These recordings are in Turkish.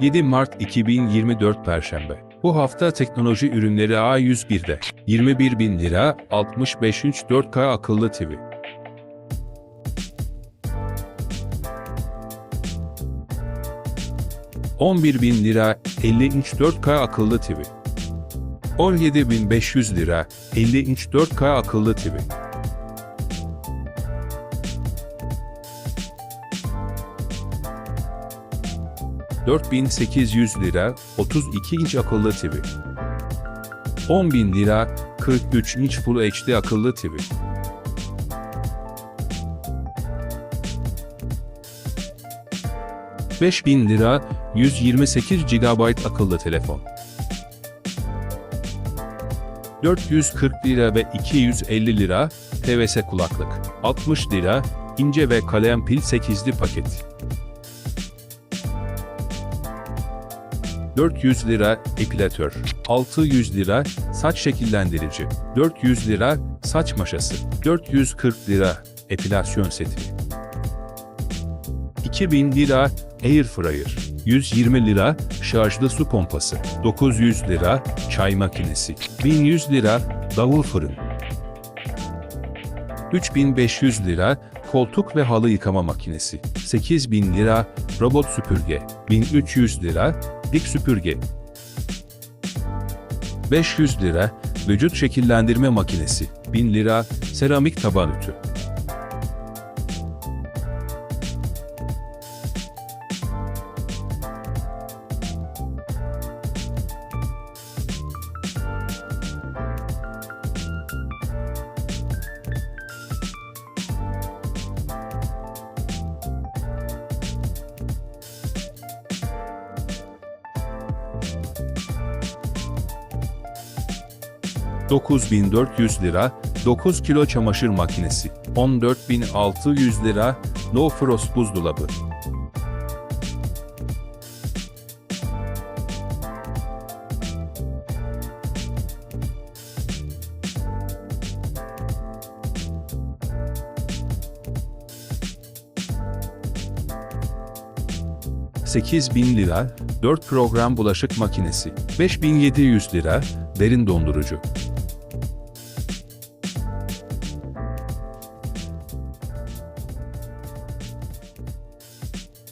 7 Mart 2024 Perşembe. Bu hafta teknoloji ürünleri A101'de 21 bin lira 65 inç 4K akıllı TV. ...11 bin lira 50 inç 4K akıllı TV. 17.500 lira 50 inç 4K akıllı TV. 4800 lira 32 inç akıllı TV. 10.000 lira 43 inç Full HD akıllı TV. ...5000 lira 128 GB akıllı telefon. 440 lira ve 250 lira TVS kulaklık. 60 lira ince ve kalem pil 8'li paket. 400 lira epilatör, 600 lira saç şekillendirici, 400 lira saç maşası, 440 lira epilasyon seti. 2000 lira air fryer, 120 lira şarjlı su pompası, 900 lira çay makinesi, 1100 lira davul fırın. 3500 lira koltuk ve halı yıkama makinesi, 8000 lira robot süpürge, 1300 lira dik süpürge, 500 lira vücut şekillendirme makinesi, 1000 lira seramik taban ütü. ...9400 lira, 9 kilo çamaşır makinesi, 14.600 lira, No Frost buzdolabı. ...8000 lira, 4 program bulaşık makinesi, 5700 lira, derin dondurucu.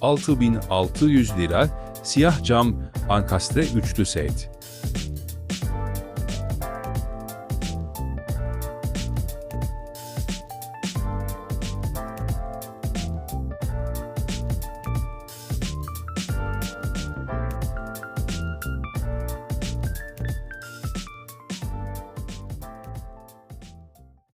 ...6600 lira, siyah cam, ankastre üçlü set.